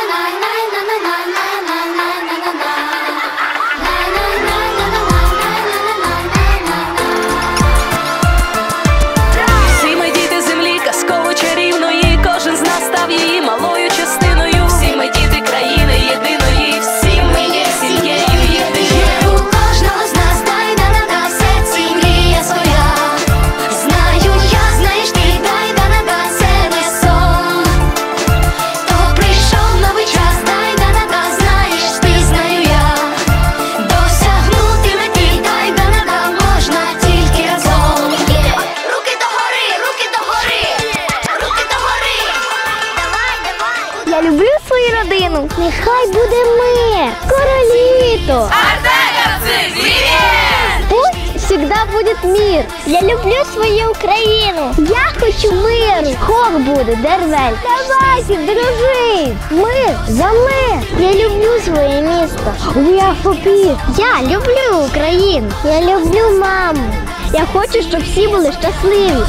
Всі Люблю свою родину. Нехай буде мир. Короліто. Пусть всегда мир. Я люблю свою Україну. Я хочу миру. Хор буде, дервель. Давайте, дружи. Мир за мир. Я люблю своє місто. We are for peace. Я люблю Україну. Я люблю маму. Я хочу, щоб всі були щасливі.